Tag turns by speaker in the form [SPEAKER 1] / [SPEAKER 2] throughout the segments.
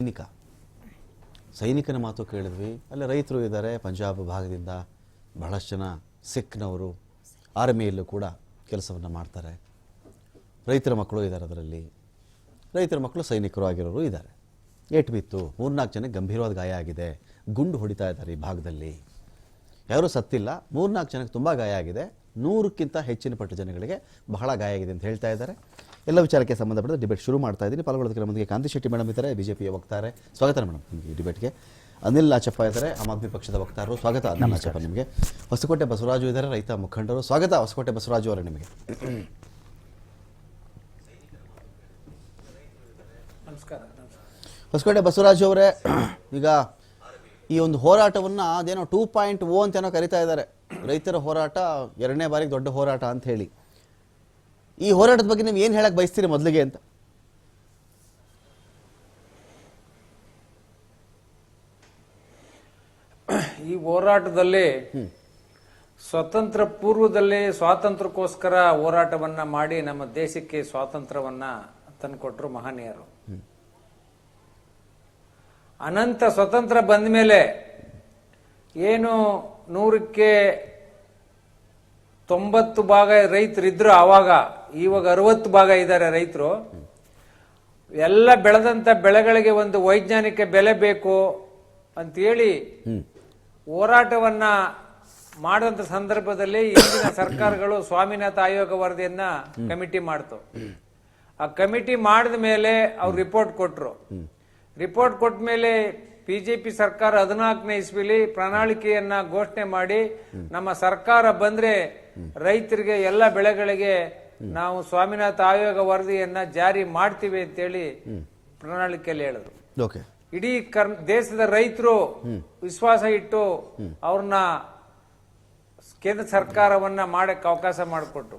[SPEAKER 1] ಸೈನಿಕ. ಸೈನಿಕನ ಮಾತು ಕೇಳಿದ್ವಿ. ಅಲ್ಲಿ ರೈತರು ಇದ್ದಾರೆ, ಪಂಜಾಬ್ ಭಾಗದಿಂದ ಬಹಳಷ್ಟು ಜನ ಸಿಖ್ನವರು ಆರ್ಮಿಯಲ್ಲೂ ಕೂಡ ಕೆಲಸವನ್ನು ಮಾಡ್ತಾರೆ. ರೈತರ ಮಕ್ಕಳು ಇದ್ದಾರೆ ಅದರಲ್ಲಿ. ರೈತರ ಮಕ್ಕಳು ಸೈನಿಕರು ಆಗಿರೋರು ಇದ್ದಾರೆ. ಏಟ್ ಬಿತ್ತು, ಮೂರ್ನಾಲ್ಕು ಜನಕ್ಕೆ ಗಂಭೀರವಾದ ಗಾಯ ಆಗಿದೆ. ಗುಂಡು ಹೊಡಿತಾ ಇದ್ದಾರೆ ಈ ಭಾಗದಲ್ಲಿ. ಯಾರೂ ಸತ್ತಿಲ್ಲ, ಮೂರ್ನಾಲ್ಕು ಜನಕ್ಕೆ ತುಂಬ ಗಾಯ ಆಗಿದೆ. ನೂರಕ್ಕಿಂತ ಹೆಚ್ಚಿನ ಪಟ್ಟು ಜನಗಳಿಗೆ ಬಹಳ ಗಾಯ ಆಗಿದೆ ಅಂತ ಹೇಳ್ತಾ ಇದ್ದಾರೆ. ಎಲ್ಲ ವಿಚಾರಕ್ಕೆ ಸಂಬಂಧಪಟ್ಟ ಡಿಬೇಟ್ ಶುರು ಮಾಡ್ತಾ ಇದ್ದೀನಿ. ಪಾಲ್ಗೊಳ್ಳೋದಕ್ಕೆ ನಮ್ಮೊಂದಿಗೆ ಕಾಂತಿ ಶೆಟ್ಟಿ ಮೇಡಮ್ ಇದ್ದಾರೆ. ಬಿಜೆಪಿಯ ವಕ್ತಾರೆ. ಸ್ವಾಗತ ಮೇಡಮ್ ನಿಮಗೆ ಈ ಡಿಬೇಟ್ಗೆ ಅನಿಲ್ ಲಾಚಪ್ಪ ಇದ್ದಾರೆ. ಆಮ್ ಆದ್ಮಿ ಪಕ್ಷದ ವಕ್ತಾರರು. ಸ್ವಾಗತ ಅನಿಲ್ ಲಾಚಪ್ಪ ನಿಮಗೆ. ಹೊಸಕೋಟೆ ಬಸವರಾಜು ಇದ್ದಾರೆ. ರೈತ ಮುಖಂಡರು. ಸ್ವಾಗತ ಹೊಸಕೋಟೆ ಬಸವರಾಜು ಅವರೇ ನಿಮಗೆ. ಹೊಸಕೋಟೆ ಬಸವರಾಜು ಅವರೇ ಈಗ ಈ ಒಂದು ಹೋರಾಟವನ್ನು ಅದೇನೋ ಟೂ ಪಾಯಿಂಟ್ ಓ ಅಂತೇನೋ ಕರಿತಾ ಇದ್ದಾರೆ. ರೈತರ ಹೋರಾಟ ಎರಡನೇ ಬಾರಿಗೆ ದೊಡ್ಡ ಹೋರಾಟ ಅಂತ ಹೇಳಿ. ಈ ಹೋರಾಟದ ಬಗ್ಗೆ ನೀವು ಏನು ಹೇಳಕ್ಕೆ ಬಯಸ್ತೀರಿ ಮೊದಲಿಗೆ ಅಂತ?
[SPEAKER 2] ಈ ಹೋರಾಟದಲ್ಲಿ ಸ್ವತಂತ್ರ ಪೂರ್ವದಲ್ಲಿ ಸ್ವಾತಂತ್ರ್ಯಕ್ಕೋಸ್ಕರ ಹೋರಾಟವನ್ನ ಮಾಡಿ ನಮ್ಮ ದೇಶಕ್ಕೆ ಸ್ವಾತಂತ್ರ್ಯವನ್ನ ತಂದುಕೊಟ್ರು ಮಹನೀಯರು. ಅನಂತ ಸ್ವತಂತ್ರ ಬಂದ ಮೇಲೆ ಏನು ನೂರಕ್ಕೆ ತೊಂಬತ್ತು ಭಾಗ ರೈತರಿದ್ರು ಆವಾಗ ಇವಾಗ ಅರವತ್ತು ಭಾಗ ಇದ್ದಾರೆ ರೈತರು. ಎಲ್ಲ ಬೆಳೆದಂತ ಬೆಳೆಗಳಿಗೆ ಒಂದು ವೈಜ್ಞಾನಿಕ ಬೆಲೆ ಬೇಕು ಅಂತೇಳಿ ಹೋರಾಟವನ್ನ ಮಾಡುವಂತ ಸಂದರ್ಭದಲ್ಲಿ ಇಂದಿನ ಸರ್ಕಾರಗಳು ಸ್ವಾಮಿನಾಥ ಆಯೋಗ ವರದಿಯನ್ನ ಕಮಿಟಿ ಮಾಡ್ತು. ಆ ಕಮಿಟಿ ಮಾಡಿದ ಮೇಲೆ ಅವ್ರು ರಿಪೋರ್ಟ್ ಕೊಟ್ರು. ರಿಪೋರ್ಟ್ ಕೊಟ್ಟ ಮೇಲೆ ಬಿಜೆಪಿ ಸರ್ಕಾರ ಹದಿನಾಲ್ಕನೇ ಇಸ್ವಿಲಿ ಪ್ರಣಾಳಿಕೆಯನ್ನ ಘೋಷಣೆ ಮಾಡಿ ನಮ್ಮ ಸರ್ಕಾರ ಬಂದ್ರೆ ರೈತರಿಗೆ ಎಲ್ಲ ಬೆಳೆಗಳಿಗೆ ನಾವು ಸ್ವಾಮಿನಾಥ ಆಯೋಗ ವರದಿಯನ್ನ ಜಾರಿ ಮಾಡ್ತೀವಿ ಅಂತೇಳಿ ಪ್ರಣಾಳಿಕೆಯಲ್ಲಿ ಹೇಳಿದ್ರು. ಇಡೀ ಕರ್ ದೇಶದ ರೈತರು ವಿಶ್ವಾಸ ಇಟ್ಟು ಅವ್ರನ್ನ ಕೇಂದ್ರ ಸರ್ಕಾರವನ್ನ ಮಾಡಕ್ಕೆ ಅವಕಾಶ ಮಾಡಿಕೊಟ್ರು.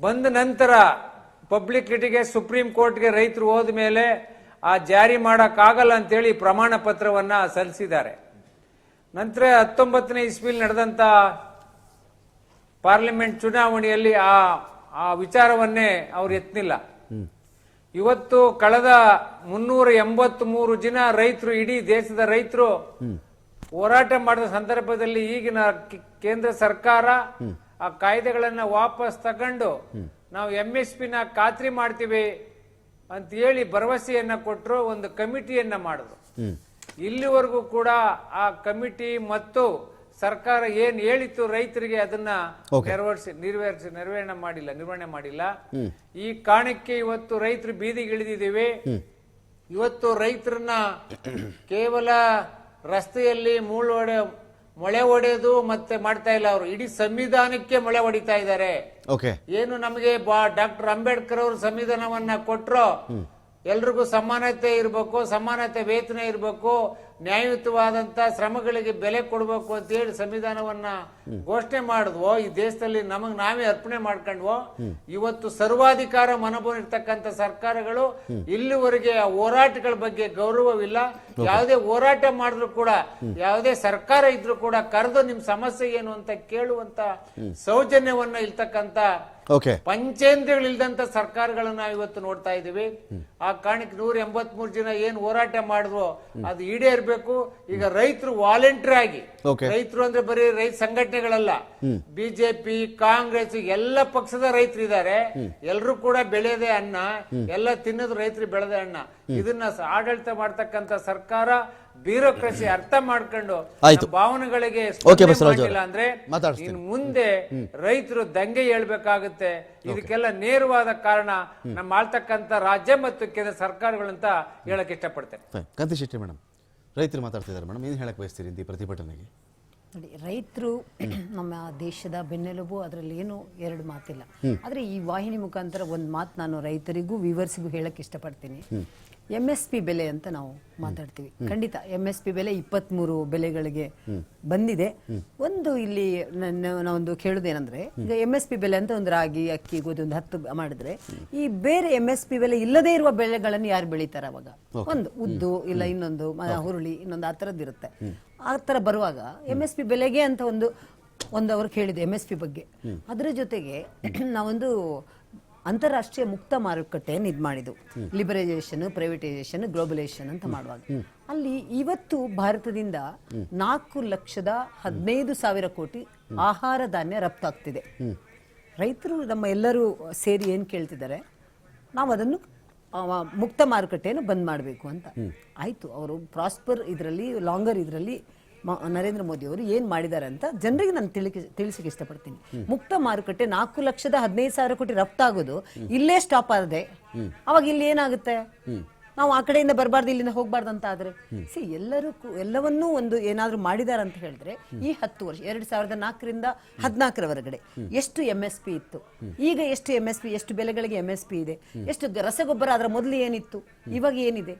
[SPEAKER 2] ಬಂದ ನಂತರ ಪಬ್ಲಿಕ್ಟಿಗೆ ಸುಪ್ರೀಂ ಕೋರ್ಟ್ಗೆ ರೈತರು ಹೋದ ಮೇಲೆ ಆ ಜಾರಿ ಮಾಡೋಕ್ಕಾಗಲ್ಲ ಆಗಲ್ಲ ಅಂತೇಳಿ ಪ್ರಮಾಣ ಪತ್ರವನ್ನ ಸಲ್ಲಿಸಿದ್ದಾರೆ. ನಂತರ ಹತ್ತೊಂಬತ್ತನೇ ಇಸ್ವಿಲ್ ನಡೆದಂತ ಪಾರ್ಲಿಮೆಂಟ್ ಚುನಾವಣೆಯಲ್ಲಿ ಆ ಆ ವಿಚಾರವನ್ನೇ ಅವ್ರು ಎತ್ನಿಲ್ಲ. ಇವತ್ತು ಕಳೆದ ಮುನ್ನೂರ ಎಂಬತ್ ಮೂರು ಜನ ರೈತರು ಇಡೀ ದೇಶದ ರೈತರು ಹೋರಾಟ ಮಾಡಿದ ಸಂದರ್ಭದಲ್ಲಿ ಈಗಿನ ಕೇಂದ್ರ ಸರ್ಕಾರ ಆ ಕಾಯ್ದೆಗಳನ್ನ ವಾಪಸ್ ತಗೊಂಡು ನಾವು ಎಂ ಎಸ್ ಪಿನ ಖಾತ್ರಿ ಮಾಡ್ತೀವಿ. ಅಂತ ಹೇಳಿ ಭರವಸೆಯನ್ನ ಕೊಟ್ಟರು ಒಂದು ಕಮಿಟಿಯನ್ನ ಮಾಡಿದ್ರು. ಇಲ್ಲಿವರೆಗೂ ಕೂಡ ಆ ಕಮಿಟಿ ಮತ್ತು ಸರ್ಕಾರ ಏನ್ ಹೇಳಿತ್ತು ರೈತರಿಗೆ ಅದನ್ನ ನೆರವೇರಿಸಿ ನೆರವೇರಿಸಿ ನಿರ್ವಹಣೆ ಮಾಡಿಲ್ಲ ನಿರ್ವಹಣೆ ಮಾಡಿಲ್ಲ. ಈ ಕಾರಣಕ್ಕೆ ಇವತ್ತು ರೈತರು ಬೀದಿಗಿಳಿದಿದ್ದೇವೆ ಇವತ್ತು ರೈತರನ್ನ ಕೇವಲ ರಸ್ತೆಯಲ್ಲಿ ಮೂಳು ಹೊಡೆ ಮೊಳೆ ಹೊಡೆಯೋದು ಮತ್ತೆ ಮಾಡ್ತಾ ಇಲ್ಲ ಅವರು. ಇಡೀ ಸಂವಿಧಾನಕ್ಕೆ ಮೊಳೆ ಹೊಡಿತಾ ಇದ್ದಾರೆ.
[SPEAKER 1] ಓಕೆ.
[SPEAKER 2] ಏನು ನಮಗೆ ಡಾಕ್ಟರ್ ಅಂಬೇಡ್ಕರ್ ಅವರು ಸಂವಿಧಾನವನ್ನ ಕೊಟ್ರು ಎಲ್ರಿಗೂ ಸಮಾನತೆ ಇರಬೇಕು ಸಮಾನತೆ ವೇತನ ಇರಬೇಕು ನ್ಯಾಯಯುತವಾದಂತ ಶ್ರಮಗಳಿಗೆ ಬೆಲೆ ಕೊಡಬೇಕು ಅಂತ ಹೇಳಿ ಸಂವಿಧಾನವನ್ನ ಘೋಷಣೆ ಮಾಡಿದ್ವೋ ಈ ದೇಶದಲ್ಲಿ ನಮಗ್ ನಾವೇ ಅರ್ಪಣೆ ಮಾಡ್ಕೊಂಡ್ವೋ ಇವತ್ತು ಸರ್ವಾಧಿಕಾರ ಮನೋಭಾವ ಇರ್ತಕ್ಕಂತ ಸರ್ಕಾರಗಳು ಇಲ್ಲಿವರೆಗೆ ಆ ಹೋರಾಟಗಳ ಬಗ್ಗೆ ಗೌರವವಿಲ್ಲ. ಯಾವುದೇ ಹೋರಾಟ ಮಾಡಿದ್ರು ಕೂಡ ಯಾವುದೇ ಸರ್ಕಾರ ಇದ್ರು ಕೂಡ ಕರೆದು ನಿಮ್ ಸಮಸ್ಯೆ ಏನು ಅಂತ ಕೇಳುವಂತ ಸೌಜನ್ಯವನ್ನ ಇಲ್ತಕ್ಕಂತ
[SPEAKER 1] ಓಕೆ.
[SPEAKER 2] ಪಂಚೇಂದ್ರಿಯಗಳಿಲ್ದಂತ ಸರ್ಕಾರಗಳನ್ನ ನಾವು ಇವತ್ತು ನೋಡ್ತಾ ಇದೀವಿ ಆ ಕಾರಣಕ್ಕೆ ನೂರ ಎಂಬತ್ ಮೂರು ಜನ ಏನ್ ಹೋರಾಟ ಮಾಡಿದ್ರು ಅದು ಈಡೇರ್ಬೇಕು ಈಗ ರೈತರು ವಾಲಂಟಿಯರ್ ಆಗಿ. ರೈತರು ಅಂದ್ರೆ ಬರೀ ರೈತ ಸಂಘಟನೆಗಳಲ್ಲ. ಬಿಜೆಪಿ ಕಾಂಗ್ರೆಸ್ ಎಲ್ಲ ಪಕ್ಷದ ರೈತರು ಇದ್ದಾರೆ ಎಲ್ಲರೂ ಕೂಡ ಬೆಳೆಯದೆ ಅನ್ನ ಎಲ್ಲ ತಿನ್ನೋದು ರೈತರು ಬೆಳೆದ ಅನ್ನ. ಇದನ್ನ ಆಡಳಿತ ಮಾಡ್ತಕ್ಕಂತ ಸರ್ಕಾರ ಬ್ಯೂರೋಕ್ರಸಿ ಅರ್ಥ ಮಾಡ್ಕೊಂಡು ಭಾವನೆಗಳಿಗೆ. ಮಾಡಿಲ್ಲ ಅಂದ್ರೆ ಇನ್ ಮುಂದೆ ರೈತರು ದಂಗೆ ಹೇಳ್ಬೇಕಾಗುತ್ತೆ. ಇದಕ್ಕೆಲ್ಲ ನೇರವಾದ ಕಾರಣ ನಮ್ಮ ಆಳ್ತಕ್ಕಂತ ರಾಜ್ಯ ಮತ್ತು ಕೇಂದ್ರ ಸರ್ಕಾರಗಳಂತ ಹೇಳಕ್ ಇಷ್ಟಪಡ್ತೇನೆ.
[SPEAKER 1] ಕಾಂತಿ ಶೆಟ್ಟಿ ಮೇಡಮ್. ರೈತರು ಮಾತಾಡ್ತಿದ್ದಾರೆ ಮೇಡಮ್ ಏನು ಹೇಳಕ್ಕೆ ಬಯಸ್ತೀರಿ ಈ ಪ್ರತಿಭಟನೆಗೆ?
[SPEAKER 3] ನೋಡಿ ರೈತರು ನಮ್ಮ ದೇಶದ ಬೆನ್ನೆಲುಬು ಅದರಲ್ಲಿ ಏನು ಎರಡು ಮಾತಿಲ್ಲ. ಆದರೆ ಈ ವಾಹಿನಿ ಮುಖಾಂತರ ಒಂದು ಮಾತು ನಾನು ರೈತರಿಗೂ ವಿವರ್ಸಿಗೂ ಹೇಳಕ್ಕೆ ಇಷ್ಟಪಡ್ತೀನಿ. ಎಂ ಎಸ್ ಪಿ ಬೆಲೆ ಅಂತ ನಾವು ಮಾತಾಡ್ತೀವಿ. ಖಂಡಿತ ಎಂ ಎಸ್ ಪಿ ಬೆಲೆ ಇಪ್ಪತ್ಮೂರು ಬೆಲೆಗಳಿಗೆ ಬಂದಿದೆ. ಒಂದು ಇಲ್ಲಿ ನನ್ನ ನಾವೊಂದು ಕೇಳುದೇನಂದ್ರೆ ಈಗ ಎಂ ಎಸ್ ಪಿ ಬೆಲೆ ಅಂತ ಒಂದು ರಾಗಿ ಅಕ್ಕಿ ಗೋಧಿ ಒಂದು ಹತ್ತು ಮಾಡಿದ್ರೆ ಈ ಬೇರೆ ಎಂ ಎಸ್ ಪಿ ಬೆಲೆ ಇಲ್ಲದೇ ಇರುವ ಬೆಳೆಗಳನ್ನು ಯಾರು ಬೆಳೀತಾರೆ ಅವಾಗ? ಒಂದು ಉದ್ದು ಇಲ್ಲ ಇನ್ನೊಂದು ಹುರುಳಿ ಇನ್ನೊಂದು ಆ ಥರದ್ದು ಇರುತ್ತೆ. ಆ ಥರ ಬರುವಾಗ ಎಂ ಎಸ್ ಪಿ ಬೆಲೆಗೆ ಅಂತ ಒಂದು ಒಂದು ಅವರು ಕೇಳಿದೆ ಎಂ ಎಸ್ ಪಿ ಬಗ್ಗೆ. ಅದರ ಜೊತೆಗೆ ನಾವೊಂದು ಅಂತಾರಾಷ್ಟ್ರೀಯ ಮುಕ್ತ ಮಾರುಕಟ್ಟೆಯನ್ನು ಇದು ಮಾಡಿದ್ದು. ಲಿಬರೈಸೇಷನ್ ಪ್ರೈವೇಟೈಸೇಷನ್ ಗ್ಲೋಬಲೈಸೇಷನ್ ಅಂತ ಮಾಡುವಾಗ. ಅಲ್ಲಿ ಇವತ್ತು ಭಾರತದಿಂದ ನಾಲ್ಕು ಲಕ್ಷದ ಹದಿನೈದು ಸಾವಿರ ಕೋಟಿ ಆಹಾರ ಧಾನ್ಯ ರಫ್ತಾಗ್ತಿದೆ. ರೈತರು ನಮ್ಮ ಎಲ್ಲರೂ ಸೇರಿ ಏನು ಕೇಳ್ತಿದ್ದಾರೆ? ನಾವು ಅದನ್ನು ಮುಕ್ತ ಮಾರುಕಟ್ಟೆಯನ್ನು ಬಂದ್ ಮಾಡಬೇಕು ಅಂತ. ಆಯಿತು ಅವರು ಪ್ರಾಸ್ಪರ್ ಇದರಲ್ಲಿ ಲಾಂಗರ್ ಇದರಲ್ಲಿ ನರೇಂದ್ರ ಮೋದಿ ಅವರು ಏನ್ ಮಾಡಿದ್ದಾರೆ ಅಂತ ಜನರಿಗೆ ನಾನು ತಿಳಿಕೆ ತಿಳಿಸಿಕ್ಕೆ ಇಷ್ಟಪಡ್ತೀನಿ. ಮುಕ್ತ ಮಾರುಕಟ್ಟೆ ನಾಲ್ಕು ಲಕ್ಷದ ಹದಿನೈದು ಸಾವಿರ ಕೋಟಿ ರಫ್ತಾಗೋದು ಇಲ್ಲೇ ಸ್ಟಾಪ್ ಆಗಿದೆ ಅವಾಗ ಇಲ್ಲಿ ಏನಾಗುತ್ತೆ? ನಾವು ಆ ಕಡೆಯಿಂದ ಬರಬಾರ್ದು ಇಲ್ಲಿಂದ ಹೋಗ್ಬಾರ್ದು ಅಂತ ಆದ್ರೆ ಸಿ ಎಲ್ಲರೂ ಎಲ್ಲವನ್ನೂ ಒಂದು ಏನಾದರೂ ಮಾಡಿದಾರೆ ಅಂತ ಹೇಳಿದ್ರೆ ಈ ಹತ್ತು ವರ್ಷ ಎರಡ್ ಸಾವಿರದ ನಾಲ್ಕರಿಂದ ಹದಿನಾಲ್ಕರವರೆಗಡೆ ಎಷ್ಟು ಎಂ ಎಸ್ ಪಿ ಇತ್ತು? ಈಗ ಎಷ್ಟು ಎಂ ಎಸ್ ಪಿ ಎಷ್ಟು ಬೆಲೆಗಳಿಗೆ ಎಂ ಎಸ್ ಪಿ ಇದೆ? ಎಷ್ಟು ರಸಗೊಬ್ಬರ ಅದರ ಮೊದಲು ಏನಿತ್ತು? ಇವಾಗ ಏನಿದೆ?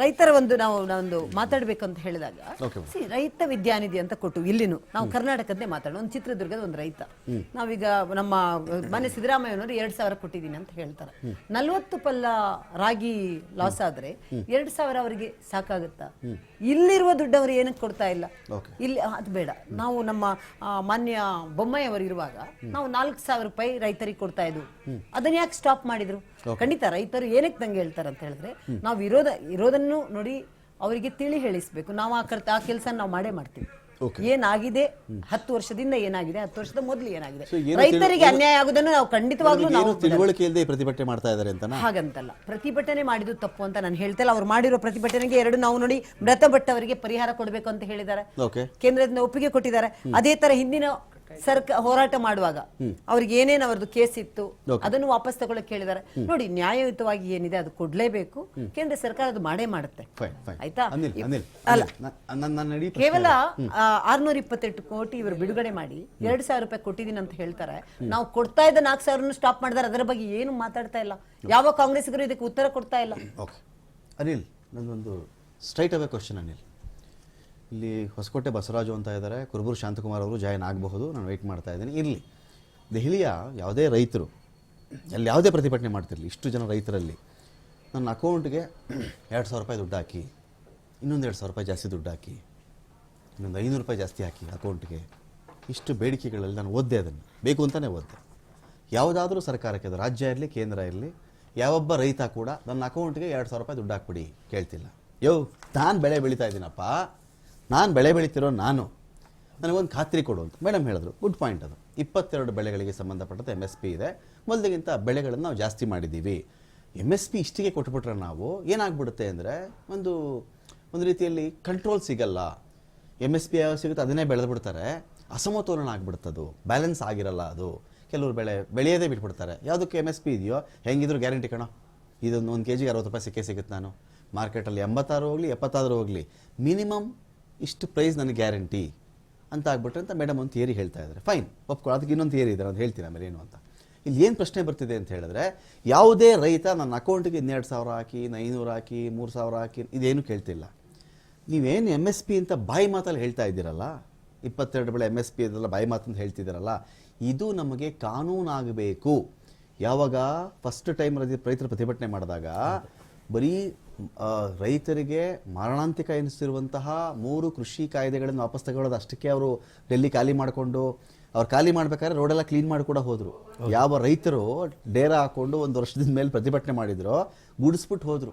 [SPEAKER 3] ರೈತರ ಒಂದು ನಾವು ಒಂದು ಮಾತಾಡ್ಬೇಕು ಅಂತ ಹೇಳಿದಾಗ ಸಿ ರೈತ ವಿದ್ಯಾನಿಧಿ ಅಂತ ಕೊಟ್ಟು ಇಲ್ಲಿನೂ ನಾವು ಕರ್ನಾಟಕದ್ದೇ ಮಾತಾಡೋಣ ಒಂದು ಚಿತ್ರದುರ್ಗದ ಒಂದು ರೈತ. ನಾವೀಗ ನಮ್ಮ ಮನೆ ಸಿದ್ದರಾಮಯ್ಯನವರು ಎರಡು ಸಾವಿರ ಕೊಟ್ಟಿದ್ದೀನಿ ಅಂತ ಹೇಳ್ತಾರೆ. ನಲ್ವತ್ತು ಪಲ್ಲ ರಾಗಿ ಲಾಸ್ ಆದ್ರೆ ಎರಡ್ ಸಾವಿರ ಅವರಿಗೆ ಸಾಕಾಗುತ್ತಾ? ಇಲ್ಲಿರುವ ದುಡ್ಡು ಅವರು ಏನಕ್ಕೆ ಕೊಡ್ತಾ ಇಲ್ಲ. ಇಲ್ಲಿ ಅದು ಬೇಡ. ನಾವು ನಮ್ಮ ಮಾನ್ಯ ಬೊಮ್ಮಾಯಿ ಅವರು ಇರುವಾಗ ನಾವು ನಾಲ್ಕು ಸಾವಿರ ರೂಪಾಯಿ ರೈತರಿಗೆ ಕೊಡ್ತಾ ಇದ್ವು. ಅದನ್ನ ಯಾಕೆ ಸ್ಟಾಪ್ ಮಾಡಿದ್ರು? ಖಂಡಿತ ರೈತರು ಏನಕ್ಕೆ ನಂಗೆ ಹೇಳ್ತಾರೆ ಅಂತ ಹೇಳಿದ್ರೆ ನಾವು ಇರೋದ ಇರೋದನ್ನು ನೋಡಿ ಅವರಿಗೆ ತಿಳಿ ಹೇಳಿಸ್ಬೇಕು. ನಾವು ಆ ಕರ್ತ ಆ ಕೆಲಸ ನಾವು ಮಾಡೇ ಮಾಡ್ತೀವಿ. ಏನಾಗಿದೆ? ಹತ್ತು ವರ್ಷದಿಂದ ಏನಾಗಿದೆ? ಹತ್ತು ವರ್ಷದ ಮೊದಲು ಏನಾಗಿದೆ? ರೈತರಿಗೆ ಅನ್ಯಾಯ ಆಗುದನ್ನು ನಾವು ಖಂಡಿತವಾಗ್ಲೂ ನಾವು
[SPEAKER 1] ಏನು ತಿಳುವಳಿಕೆ ಇಲ್ಲದೆ ಪ್ರತಿಭಟನೆ ಮಾಡ್ತಾ ಇದ್ದಾರೆ ಅಂತ
[SPEAKER 3] ಹಾಗಂತಲ್ಲ. ಪ್ರತಿಭಟನೆ ಮಾಡಿದ್ದು ತಪ್ಪು ಅಂತ ನಾನು ಹೇಳ್ತಲ್ಲ ಅವ್ರು ಮಾಡಿರೋ ಪ್ರತಿಭಟನೆಗೆ ಎರಡು ನಾವು ನೋಡಿ ಮೃತಪಟ್ಟವರಿಗೆ ಪರಿಹಾರ ಕೊಡಬೇಕು ಅಂತ ಹೇಳಿದ್ದಾರೆ. ಕೇಂದ್ರದಿಂದ ಒಪ್ಪಿಗೆ ಕೊಟ್ಟಿದ್ದಾರೆ. ಅದೇ ತರ ಹಿಂದಿನ ಸರ್ಕಾರ ಹೋರಾಟ ಮಾಡುವಾಗ ಅವ್ರಿಗೆ ಏನೇನು ಅವ್ರದ್ದು ಕೇಸ್ ಇತ್ತು ಅದನ್ನು ವಾಪಸ್ ತಗೊಳಕ್ ಕೇಳಿದಾರೆ ನೋಡಿ ನ್ಯಾಯಯುತವಾಗಿ ಏನಿದೆ ಅದು ಕೊಡ್ಲೇಬೇಕು. ಕೇಂದ್ರ ಸರ್ಕಾರ ಅದು ಮಾಡೇ ಮಾಡುತ್ತೆ. ಆಯ್ತಾ?
[SPEAKER 1] ಅನಿಲ್ ಅನಿಲ್
[SPEAKER 3] ಅಲ್ಲ.
[SPEAKER 1] ನನ್ನ ನನ್ನ
[SPEAKER 3] ಕೇವಲ ಆರ್ನೂರ ಇಪ್ಪತ್ತೆಂಟು ಕೋಟಿ ಇವರು ಬಿಡುಗಡೆ ಮಾಡಿ ಎರಡ್ ಸಾವಿರ ರೂಪಾಯಿ ಕೊಟ್ಟಿದ್ದೀನಿ ಅಂತ ಹೇಳ್ತಾರೆ. ನಾವು ಕೊಡ್ತಾ ಇದ್ದ ನಾಲ್ಕು ಸಾವಿರ ಸ್ಟಾಪ್ ಮಾಡಿದಾರೆ. ಅದರ ಬಗ್ಗೆ ಏನು ಮಾತಾಡ್ತಾ ಇಲ್ಲ. ಯಾವ ಕಾಂಗ್ರೆಸ್ಗರು ಇದಕ್ಕೆ ಉತ್ತರ ಕೊಡ್ತಾ ಇಲ್ಲ.
[SPEAKER 1] ಅನಿಲ್ ನಂದೊಂದು ಸ್ಟ್ರೈಟ್ ಅವೇ ಕ್ವಶನ್ ಅನಿಲ್. ಇಲ್ಲಿ ಹೊಸಕೋಟೆ ಬಸವರಾಜು ಅಂತ ಇದ್ದಾರೆ. ಕುರುಬೂರು ಶಾಂತಕುಮಾರ್ ಅವರು ಜಾಯಿನ್ ಆಗಬಹುದು. ನಾನು ವೆಯ್ಟ್ ಮಾಡ್ತಾ ಇದ್ದೀನಿ. ಇರಲಿ. ದೆಹಲಿಯ ಯಾವುದೇ ರೈತರು, ಅಲ್ಲಿ ಯಾವುದೇ ಪ್ರತಿಭಟನೆ ಮಾಡ್ತಿರಲಿ, ಇಷ್ಟು ಜನ ರೈತರಲ್ಲಿ ನನ್ನ ಅಕೌಂಟ್ಗೆ ಎರಡು ಸಾವಿರ ರೂಪಾಯಿ ದುಡ್ಡು ಹಾಕಿ, ಇನ್ನೊಂದು ಎರಡು ಸಾವಿರ ರೂಪಾಯಿ ಜಾಸ್ತಿ ದುಡ್ಡು ಹಾಕಿ, ಇನ್ನೊಂದು ಐನೂರು ರೂಪಾಯಿ ಜಾಸ್ತಿ ಹಾಕಿ ಅಕೌಂಟ್ಗೆ ಇಷ್ಟು ಬೇಡಿಕೆಗಳಲ್ಲಿ ನಾನು ಓದ್ದೆ ಅದನ್ನು. ಬೇಕು ಅಂತಲೇ ಓದ್ದೆ. ಯಾವುದಾದ್ರೂ ಸರ್ಕಾರಕ್ಕೆ ಅದು ರಾಜ್ಯ ಇರಲಿ, ಕೇಂದ್ರ ಇರಲಿ, ಯಾವೊಬ್ಬ ರೈತ ಕೂಡ ನನ್ನ ಅಕೌಂಟ್ಗೆ ಎರಡು ಸಾವಿರ ರೂಪಾಯಿ ದುಡ್ಡು ಹಾಕ್ಬಿಡಿ ಕೇಳ್ತಿಲ್ಲ. ಯೋ ನಾನು ಬೆಳೆ ಬೆಳೀತಾ ಇದ್ದೀನಪ್ಪ ನಾನು ಬೆಳೆ ಬೆಳೀತಿರೋ ನಾನು, ನನಗೊಂದು ಖಾತ್ರಿ ಕೊಡು ಅಂತ ಮೇಡಮ್ ಹೇಳಿದ್ರು. ಗುಡ್ ಪಾಯಿಂಟ್ ಅದು. ಇಪ್ಪತ್ತೆರಡು ಬೆಳೆಗಳಿಗೆ ಸಂಬಂಧಪಟ್ಟಂತೆ ಎಂ ಎಸ್ ಪಿ ಇದೆ. ಮೊದಲಿಗಿಂತ ಬೆಳೆಗಳನ್ನು ನಾವು ಜಾಸ್ತಿ ಮಾಡಿದ್ದೀವಿ. ಎಂ ಎಸ್ ಪಿ ಇಷ್ಟಿಗೆ ಕೊಟ್ಬಿಟ್ರೆ ನಾವು ಏನಾಗ್ಬಿಡುತ್ತೆ ಅಂದರೆ ಒಂದು ಒಂದು ರೀತಿಯಲ್ಲಿ ಕಂಟ್ರೋಲ್ ಸಿಗಲ್ಲ. ಎಂ ಎಸ್ ಪಿ ಯಾವ ಸಿಗುತ್ತೆ ಅದನ್ನೇ ಬೆಳೆದ್ಬಿಡ್ತಾರೆ. ಅಸಮತೋಲನ ಅದು. ಬ್ಯಾಲೆನ್ಸ್ ಆಗಿರಲ್ಲ ಅದು. ಕೆಲವರು ಬೆಳೆ ಬೆಳೆಯೋದೇ ಬಿಟ್ಬಿಡ್ತಾರೆ. ಯಾವುದಕ್ಕೆ ಎಂ ಎಸ್ ಪಿ ಇದೆಯೋ, ಹೆಂಗಿದ್ರು ಗ್ಯಾರಂಟಿ ಕಣೋ. ಇದೊಂದು ಒಂದು ಕೆ ಜಿಗೆ ಅರವತ್ತು ರೂಪಾಯಿ ಸಿಕ್ಕೇ ಸಿಗುತ್ತೆ ನಾನು. ಮಾರ್ಕೆಟಲ್ಲಿ ಎಂಬತ್ತಾರು ಹೋಗಲಿ ಎಪ್ಪತ್ತಾದರೂ ಹೋಗಲಿ. ಮಿನಿಮಮ್ ಇಷ್ಟು ಪ್ರೈಸ್ ನನಗೆ ಗ್ಯಾರಂಟಿ ಅಂತ ಆಗ್ಬಿಟ್ರೆ ಅಂತ ಮೇಡಮ್ ಒಂದು ಥಿಯರಿ ಹೇಳ್ತಾ ಇದ್ದಾರೆ. ಫೈನ್ ಒಪ್ಕೊಳ್ಳೋ ಅದಕ್ಕೆ ಇನ್ನೊಂದು ಥಿಯರಿ ಇದೆ ಅದು ಹೇಳ್ತೀನಿ ಆಮೇಲೆ ಏನು ಅಂತ. ಇಲ್ಲಿ ಏನು ಪ್ರಶ್ನೆ ಬರ್ತಿದೆ ಅಂತ ಹೇಳಿದ್ರೆ, ಯಾವುದೇ ರೈತ ನನ್ನ ಅಕೌಂಟಿಗೆ ಇನ್ನೆರಡು ಸಾವಿರ ಹಾಕಿ ಐನೂರು ಹಾಕಿ, ಮೂರು ಸಾವಿರ ಹಾಕಿ, ಇದೇನು ಕೇಳ್ತಿಲ್ಲ. ನೀವೇನು ಎಂ ಎಸ್ ಪಿ ಅಂತ ಬಾಯಿ ಮಾತಲ್ಲಿ ಹೇಳ್ತಾ ಇದ್ದೀರಲ್ಲ, ಇಪ್ಪತ್ತೆರಡು ಬೆಳೆ ಎಂ ಎಸ್ ಪಿ ಅದೆಲ್ಲ ಬಾಯಿ ಮಾತಂತ ಹೇಳ್ತಿದ್ದೀರಲ್ಲ, ಇದು ನಮಗೆ ಕಾನೂನಾಗಬೇಕು. ಯಾವಾಗ? ಫಸ್ಟ್ ಟೈಮ್ ರೈತರು ಪ್ರತಿಭಟನೆ ಮಾಡಿದಾಗ, ಬರೀ ರೈತರಿಗೆ ಮಾರಣಾಂತಿಕ ಎನಿಸಿರುವಂತಹ ಮೂರು ಕೃಷಿ ಕಾಯ್ದೆಗಳನ್ನು ವಾಪಸ್ ತಗೊಳ್ಳೋದು ಅಷ್ಟಕ್ಕೆ ಅವರು ಡೆಲ್ಲಿ ಖಾಲಿ ಮಾಡಿಕೊಂಡು ಅವ್ರು ಖಾಲಿ ಮಾಡ್ಬೇಕಾದ್ರೆ ರೋಡೆಲ್ಲ ಕ್ಲೀನ್ ಮಾಡಿ ಕೂಡ ಹೋದ್ರು. ಯಾವ ರೈತರು ಡೇರ ಹಾಕೊಂಡು ಒಂದು ವರ್ಷದಿಂದ ಮೇಲೆ ಪ್ರತಿಭಟನೆ ಮಾಡಿದ್ರು ಗುಡಿಸ್ಬಿಟ್ಟು ಹೋದ್ರು.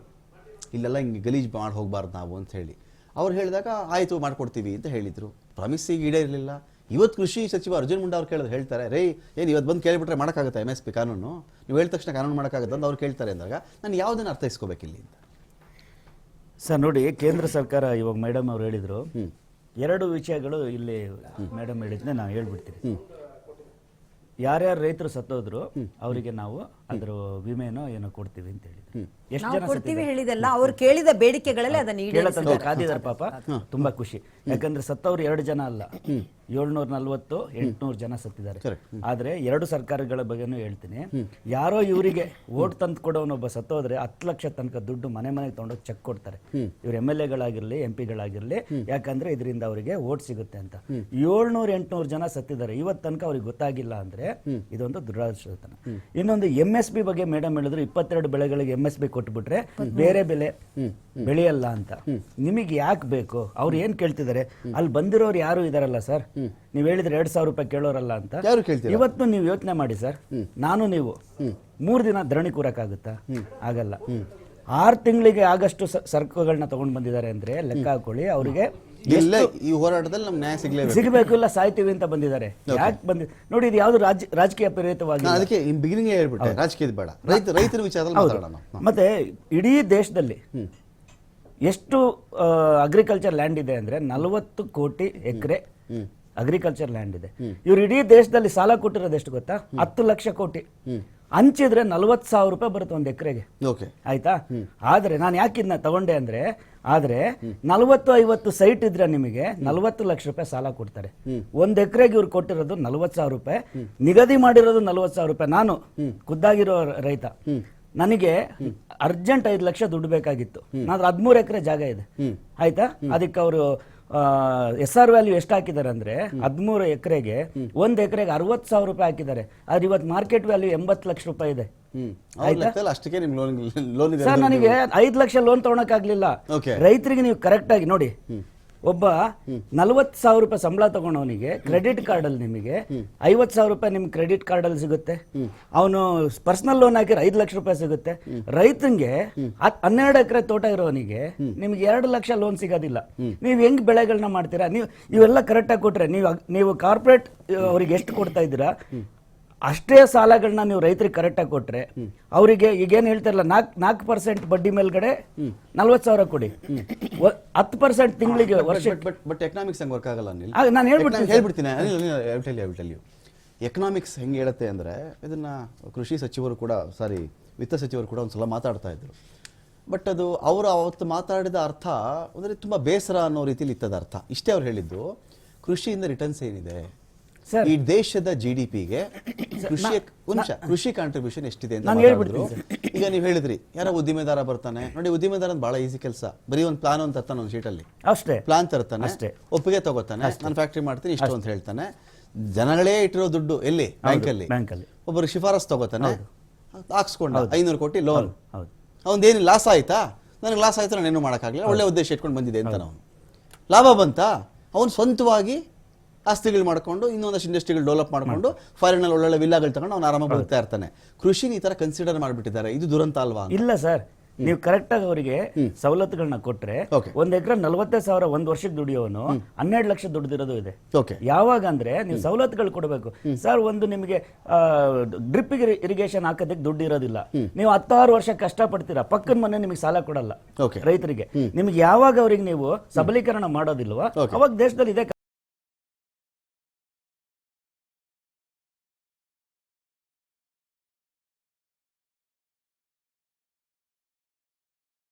[SPEAKER 1] ಇಲ್ಲೆಲ್ಲ ಹಿಂಗೆ ಗಲೀಜ್ ಮಾಡಿ ಹೋಗಬಾರ್ದು ನಾವು ಅಂತ ಹೇಳಿ. ಅವ್ರು ಹೇಳಿದಾಗ ಆಯಿತು ಮಾಡಿಕೊಡ್ತೀವಿ ಅಂತ ಹೇಳಿದ್ರು. ಪ್ರಾಮಿಸಿಗೆ ಈಡೇರಲಿಲ್ಲ. ಇವತ್ತು ಕೃಷಿ ಸಚಿವ ಅರ್ಜುನ್ ಮುಂಡಾ ಅವ್ರು ಕೇಳಿದ್ರೆ ಹೇಳ್ತಾರೆ ರೇ ಏನು ಇವತ್ತು ಬಂದು ಕೇಳಿಬಿಟ್ರೆ ಮಾಡೋಕ್ಕಾಗುತ್ತೆ ಎಂ ಎಸ್ ಪಿ ಕಾನೂನು? ನೀವು ಹೇಳಿದ ತಕ್ಷಣ ಕಾನೂನು ಮಾಡೋಕ್ಕಾಗುತ್ತೆ ಅಂತ ಅವ್ರು ಕೇಳ್ತಾರೆ ಅಂದಾಗ ನಾನು ಯಾವುದನ್ನು ಅರ್ಥೈಸ್ಕೋಬೇಕಿಲ್ಲಿ? ಅಂತ.
[SPEAKER 4] ಸರ್ ನೋಡಿ ಕೇಂದ್ರ ಸರ್ಕಾರ ಇವಾಗ ಮೇಡಮ್ ಅವ್ರು ಹೇಳಿದ್ರು. ಎರಡು ವಿಷಯಗಳು ಇಲ್ಲಿ ಮೇಡಮ್ ಹೇಳಿದ್ನೆ ನಾನು ಹೇಳ್ಬಿಡ್ತೀನಿ ಯಾರ್ಯಾರು ರೈತರು ಸತ್ತೋದ್ರು ಅವರಿಗೆ ನಾವು ಅದ್ರ ವಿಮೆನೋ ಏನೋ ಕೊಡ್ತೀವಿ ಅಂತ ಹೇಳಿದ್ರು. ಎಷ್ಟು
[SPEAKER 3] ನಾವು
[SPEAKER 4] ಜನ
[SPEAKER 3] ಕೊಡ್ತೀವಿ ಹೇಳಿದಲ್ಲ ಅವ್ರು ಕೇಳಿದ ಬೇಡಿಕೆಗಳಲ್ಲಿ ಅದನ್ನ
[SPEAKER 4] ಕಾದಿದಾರೆ
[SPEAKER 3] ಈಡೇರಿಸಿದ್ದಾರೆ
[SPEAKER 4] ತನಕ ಕಾದಿದ್ದಾರೆ ಪಾಪ ತುಂಬಾ ಖುಷಿ. ಯಾಕಂದ್ರೆ ಸತ್ತವ್ರು ಎರಡು ಜನ ಅಲ್ಲ. ಏಳ್ನೂರ ನಲ್ವತ್ತು ಎಂಟ್ನೂರು ಜನ ಸತ್ತಿದ್ದಾರೆ. ಆದ್ರೆ ಎರಡು ಸರ್ಕಾರಗಳ ಬಗ್ಗೆನೂ ಹೇಳ್ತೀನಿ. ಯಾರೋ ಇವರಿಗೆ ಓಟ್ ತಂದು ಕೊಡೋನೊಬ್ಬ ಸತ್ತೋದ್ರೆ ಹತ್ತು ಲಕ್ಷ ತನಕ ದುಡ್ಡು ಮನೆ ಮನೆಗೆ ತಗೊಂಡೋಗಿ ಚೆಕ್ ಕೊಡ್ತಾರೆ. ಇವ್ರು ಎಂ ಎಲ್ ಎಗಳಾಗಿರ್ಲಿ ಎಂ ಪಿಗಳಾಗಿರ್ಲಿ ಯಾಕಂದ್ರೆ ಇದರಿಂದ ಅವರಿಗೆ ಓಟ್ ಸಿಗುತ್ತೆ ಅಂತ. ಏಳ್ನೂರ ಎಂಟ್ನೂರು ಜನ ಸತ್ತಿದ್ದಾರೆ. ಇವತ್ತು ತನಕ ಅವ್ರಿಗೆ ಗೊತ್ತಾಗಿಲ್ಲ ಅಂದ್ರೆ ಇದೊಂದು ದುರಾದೃಷ್ಟತನ ಇನ್ನೊಂದು ಎಂ ಎಸ್ ಬಿ ಬಗ್ಗೆ ಮೇಡಮ್ ಹೇಳಿದ್ರು ಇಪ್ಪತ್ತೆರಡು ಬೆಳೆಗಳಿಗೆ ಎಂ ಎಸ್ ಬಿ ಕೊಟ್ಬಿಟ್ರೆ ಬೇರೆ ಬೆಲೆ ಬೆಳೆಯಲ್ಲ ಅಂತ. ನಿಮಗೆ ಯಾಕೆ ಬೇಕು? ಅವ್ರು ಏನ್ ಕೇಳ್ತಿದ್ದಾರೆ ಅಲ್ಲಿ ಬಂದಿರೋರು ಯಾರು ಇದಾರಲ್ಲ ಸರ್? ನೀವು ಹೇಳಿದ್ರೆ ಎರಡ್ ಸಾವಿರ ರೂಪಾಯಿ ಕೇಳೋರಲ್ಲ ಅಂತ. ಇವತ್ತು ನೀವು ಯೋಚನೆ ಮಾಡಿ ಸರ್. ನಾನು ನೀವು ಮೂರು ದಿನ ಧರಣಿ ಕೂರಕ್ಕಾಗುತ್ತಾ? ಆಗಲ್ಲ. ಆರು ತಿಂಗಳಿಗೆ ಆಗಷ್ಟು ಸರಕುಗಳನ್ನ ತಗೊಂಡ್ ಬಂದಿದ್ದಾರೆ ಅಂದ್ರೆ ಲೆಕ್ಕ ಹಾಕೊಳ್ಳಿ. ಅವರಿಗೆ
[SPEAKER 1] ಇಲ್ಲ ಈ ಹೋರಾಟದಲ್ಲಿ ನಮ್ಗೆ ನ್ಯಾಯ ಸಿಗ್ಲೇಬೇಕು.
[SPEAKER 4] ಸಿಗಬೇಕು ಇಲ್ಲ ಸಾಯ್ತೀವಿ ಅಂತ ಬಂದಿದ್ದಾರೆ. ಯಾಕೆ ಬಂದಿ ನೋಡಿ ಇದು ಯಾವುದು ರಾಜ್ಯ ರಾಜಕೀಯ ಪ್ರೇರಿತವಾಗಿ
[SPEAKER 1] ನಾನು ಅದಕ್ಕೆ ಬಿಗಿನಿಂಗ್ ಹೇಳ್ಬಿಟ್ಟೆ ರಾಜಕೀಯದ ಬೇಡ. ರೈತ ರೈತರ ವಿಚಾರದಲ್ಲಿ ಮಾತಾಡೋಣ.
[SPEAKER 4] ಮತ್ತೆ ಇಡೀ ದೇಶದಲ್ಲಿ ಎಷ್ಟು ಅಗ್ರಿಕಲ್ಚರ್ ಲ್ಯಾಂಡ್ ಇದೆ ಅಂದ್ರೆ ನಲವತ್ತು ಕೋಟಿ ಎಕರೆ ಅಗ್ರಿಕಲ್ಚರ್ ಲ್ಯಾಂಡ್ ಇದೆ. ಇವ್ರು ಇಡೀ ದೇಶದಲ್ಲಿ ಸಾಲ ಕೊಟ್ಟಿರೋದು ಎಷ್ಟು ಗೊತ್ತಾ? ಹತ್ತು ಲಕ್ಷ ಕೋಟಿ. ಹಂಚಿದ್ರೆ ನಲ್ವತ್ತು ಸಾವಿರ ರೂಪಾಯಿ ಬರುತ್ತೆ ಒಂದು ಎಕರೆಗೆ.
[SPEAKER 1] ಓಕೆ.
[SPEAKER 4] ಆಯ್ತಾ? ಆದ್ರೆ ನಾನು ಯಾಕೆ ಇದನ್ನ ತಗೊಂಡೆ ಅಂದ್ರೆ ಆದ್ರೆ ನಲವತ್ತು ಐವತ್ತು ಸೈಟ್ ಇದ್ರೆ ನಿಮಗೆ ನಲವತ್ತು ಲಕ್ಷ ರೂಪಾಯಿ ಸಾಲ ಕೊಡ್ತಾರೆ. ಒಂದ್ ಎಕರೆಗೆ ಇವ್ರು ಕೊಟ್ಟಿರೋದು ನಲವತ್ತು ಸಾವಿರ ರೂಪಾಯಿ. ನಿಗದಿ ಮಾಡಿರೋದು ನಲವತ್ತು ಸಾವಿರ ರೂಪಾಯಿ. ನಾನು ಖುದ್ದಾಗಿರೋ ರೈತ. ನನಗೆ ಅರ್ಜೆಂಟ್ ಐದು ಲಕ್ಷ ದುಡ್ಡು ಬೇಕಾಗಿತ್ತು. ನಾನು ಹದಿಮೂರು ಎಕರೆ ಜಾಗ ಇದೆ. ಆಯ್ತಾ? ಅದಕ್ಕೆ ಅವರು ಎಸ್ ಆರ್ ವ್ಯಾಲ್ಯೂ ಎಷ್ಟು ಹಾಕಿದ್ದಾರೆ ಅಂದರೆ ಹದಿಮೂರು ಎಕರೆಗೆ ಒಂದು ಎಕರೆಗೆ ಅರವತ್ತು ಸಾವಿರ ರೂಪಾಯಿ ಹಾಕಿದ್ದಾರೆ. ಆದ್ರೆ ಇವತ್ತು ಮಾರ್ಕೆಟ್ ವ್ಯಾಲ್ಯೂ ಎಂಬತ್ತು ಲಕ್ಷ ರೂಪಾಯಿ ಇದೆ.
[SPEAKER 1] ಅಷ್ಟಕ್ಕೆ ನಿಮ್ಗೆ ಲೋನ್
[SPEAKER 4] ಸರ್ ನನಗೆ ಐದು ಲಕ್ಷ ಲೋನ್ ತಗೊಳಕ್ಕಾಗ್ಲಿಲ್ಲ. ರೈತರಿಗೆ ನೀವು ಕರೆಕ್ಟ್ ಆಗಿ ನೋಡಿ. ಒಬ್ಬ ನಲವತ್ತು ಸಾವಿರ ರೂಪಾಯಿ ಸಂಬಳ ತಗೊಂಡವನಿಗೆ ಕ್ರೆಡಿಟ್ ಕಾರ್ಡ್ ಅಲ್ಲಿ ನಿಮಗೆ ಐವತ್ತು ಸಾವಿರ ರೂಪಾಯಿ ನಿಮ್ಗೆ ಕ್ರೆಡಿಟ್ ಕಾರ್ಡ್ ಅಲ್ಲಿ ಸಿಗುತ್ತೆ. ಅವನು ಪರ್ಸನಲ್ ಲೋನ್ ಹಾಕಿದ್ರೆ ಐದು ಲಕ್ಷ ರೂಪಾಯಿ ಸಿಗುತ್ತೆ. ಹತ್- ಹನ್ನೆರಡು ಎಕರೆ ತೋಟ ಇರೋವನಿಗೆ ನಿಮ್ಗೆ ಎರಡು ಲಕ್ಷ ಲೋನ್ ಸಿಗೋದಿಲ್ಲ. ನೀವು ಹೆಂಗ್ ಬೆಳೆಗಳನ್ನ ಮಾಡ್ತೀರಾ? ನೀವು ಇವೆಲ್ಲ ಕರೆಕ್ಟ್ ಆಗಿ ಕೊಟ್ರೆ ನೀವು ನೀವು ಕಾರ್ಪೊರೇಟ್ ಅವ್ರಿಗೆ ಎಷ್ಟು ಕೊಡ್ತಾ ಇದ್ದೀರಾ? ಅಷ್ಟೇ ಸಾಲಗಳನ್ನ ನೀವು ರೈತರಿಗೆ ಕರೆಕ್ಟಾಗಿ ಕೊಟ್ರೆ ಅವರಿಗೆ ಈಗೇನು ಹೇಳ್ತಾರಲ್ಲ ನಾಲ್ಕು ನಾಲ್ಕು ಪರ್ಸೆಂಟ್ ಬಡ್ಡಿ ಮೇಲ್ಗಡೆ ನಲ್ವತ್ತು ಸಾವಿರ ಕೊಡಿ. ಹತ್ತು ಪರ್ಸೆಂಟ್ ತಿಂಗಳಿಗೆ ವರ್ಷ
[SPEAKER 1] ಬಟ್ ಬಟ್ ಎಕನಾಮಿಕ್ಸ್ ಹೆಂಗ್ ವರ್ಕ್ ಆಗಲ್ಲ ಅನಿಲ್.
[SPEAKER 4] ನಾನು ಹೇಳ್ಬಿಡ್ತೀನಿ
[SPEAKER 1] ಹೇಳ್ಬಿಡ್ತೀನಿ ಅನಿಲ್ ಅನಿಲ್ ಐ ಎಕನಾಮಿಕ್ಸ್ ಹೆಂಗೆ ಹೇಳುತ್ತೆ ಅಂದರೆ ಇದನ್ನ ಕೃಷಿ ಸಚಿವರು ಕೂಡ ಸಾರಿ ವಿತ್ತ ಸಚಿವರು ಕೂಡ ಒಂದ್ಸಲ ಮಾತಾಡ್ತಾ ಇದ್ರು. ಬಟ್ ಅದು ಅವರು ಅವತ್ತು ಮಾತಾಡಿದ ಅರ್ಥ ಅಂದರೆ ತುಂಬ ಬೇಸರ ಅನ್ನೋ ರೀತಿಲಿ ಇತ್ತದ ಅರ್ಥ. ಇಷ್ಟೇ ಅವ್ರು ಹೇಳಿದ್ದು ಕೃಷಿಯಿಂದ ರಿಟರ್ನ್ಸ್ ಏನಿದೆ. ಈ ದೇಶದ ಜಿ ಡಿ ಪಿಗೆ ಕೃಷಿ ಒಂದು ನಿಮಿಷ ಕೃಷಿ ಕಾಂಟ್ರಿಬ್ಯೂಷನ್ ಎಷ್ಟಿದೆ ಅಂತ ಮಾತಾಡಿದ್ರು. ಈಗ ನೀವು ಹೇಳಿದ್ರಿ ಯಾರೋ ಉದ್ದಿಮೆದಾರ ಬರ್ತಾನೆ. ನೋಡಿ ಉದ್ದಿಮೆದಾರ ಬಹಳ ಈಸಿ ಕೆಲಸ. ಬರೀ ಒಂದು ಪ್ಲಾನ್ ಅಂತ ತರ್ತಾನೆ ಒಂದು ಅಲ್ಲಿ.
[SPEAKER 4] ಅಷ್ಟೇ.
[SPEAKER 1] ಪ್ಲಾನ್ ತರ್ತಾನೆ
[SPEAKER 4] ಅಷ್ಟೇ.
[SPEAKER 1] ಒಪ್ಪಿಗೆ ತಗೋತಾನೆ ನಾನು ಫ್ಯಾಕ್ಟ್ರಿ ಮಾಡ್ತೀನಿ ಇಷ್ಟು ಅಂತ ಹೇಳ್ತಾನೆ. ಜನಗಳೇ ಇಟ್ಟಿರೋ ದುಡ್ಡು ಎಲ್ಲಿ? ಬ್ಯಾಂಕಲ್ಲಿ
[SPEAKER 4] ಬ್ಯಾಂಕಲ್ಲಿ.
[SPEAKER 1] ಒಬ್ಬರು ಶಿಫಾರಸ್ ತಗೋತಾನೆ ಹಾಕ್ಸ್ಕೊಂಡ ಐನೂರು ಕೋಟಿ ಲೋನ್ ಅವನೇನು ಲಾಸ್ ಆಯ್ತಾ? ನನಗೆ ಲಾಸ್ ಆಯ್ತು ನಾನು ಏನು ಮಾಡೋಕ್ಕಾಗಲಿಲ್ಲ. ಒಳ್ಳೆ ಉದ್ದೇಶ ಇಟ್ಕೊಂಡು ಬಂದಿದೆ ಅಂತ ನಾವು ಲಾಭ ಬಂತಾ? ಅವನು ಸ್ವಂತವಾಗಿ ಆಸ್ತಿಗಳು ಮಾಡ್ಕೊಂಡು ಇನ್ನೊಂದಷ್ಟು ಇಂಡಸ್ಟ್ರಿಗಳು ಡೆವಲಪ್ ಮಾಡ್ಕೊಂಡು ಫಾರಿನಲ್ಲಿ ಒಳ್ಳೊಳ್ಳೆ ವಿಲ್ಲಾಗಳು ತಗೊಂಡು ಅವ್ನು ಆರಾಮಾಗಿ ಬದುಕ್ತಾ ಇರ್ತಾನೆ. ಕೃಷಿನ ಈ ತರ ಕನ್ಸಿಡರ್ ಮಾಡಿಬಿಟ್ಟಿದ್ದಾರೆ. ಇದು ದುರಂತ ಅಲ್ವಾ
[SPEAKER 4] ಇಲ್ಲ ಸರ್. ನೀವು ಕರೆಕ್ಟ್ ಆಗಿ ಅವರಿಗೆ ಸವಲತ್ತುಗಳನ್ನ ಕೊಟ್ರೆ. ಒಂದ್ ಎಕರೆ ನಲವತ್ತೇ ಸಾವಿರ ಒಂದ್ ವರ್ಷಕ್ಕೆ ದುಡಿಯೋನು ಹನ್ನೆರಡು ಲಕ್ಷ ದುಡ್ದಿರೋದು ಇದೆ. ಯಾವಾಗ ಅಂದ್ರೆ ನೀವು ಸವಲತ್ತುಗಳು ಕೊಡಬೇಕು. ಸರ್ ಒಂದು ನಿಮಗೆ ಡ್ರಿಪ್ ಇರಿಗೇಷನ್ ಹಾಕೋದಕ್ಕೆ ದುಡ್ಡು ಇರೋದಿಲ್ಲ ನೀವು ಹತ್ತಾರು ವರ್ಷ ಕಷ್ಟಪಡ್ತೀರಾ ಪಕ್ಕದ ಮನೆ ನಿಮಗೆ ಸಾಲ ಕೊಡಲ್ಲ. ರೈತರಿಗೆ. ನಿಮ್ಗೆ ಯಾವಾಗ ಅವ್ರಿಗೆ ನೀವು ಸಬಲೀಕರಣ ಮಾಡೋದಿಲ್ವಾ ಅವಾಗ ದೇಶದಲ್ಲಿ ಇದೆ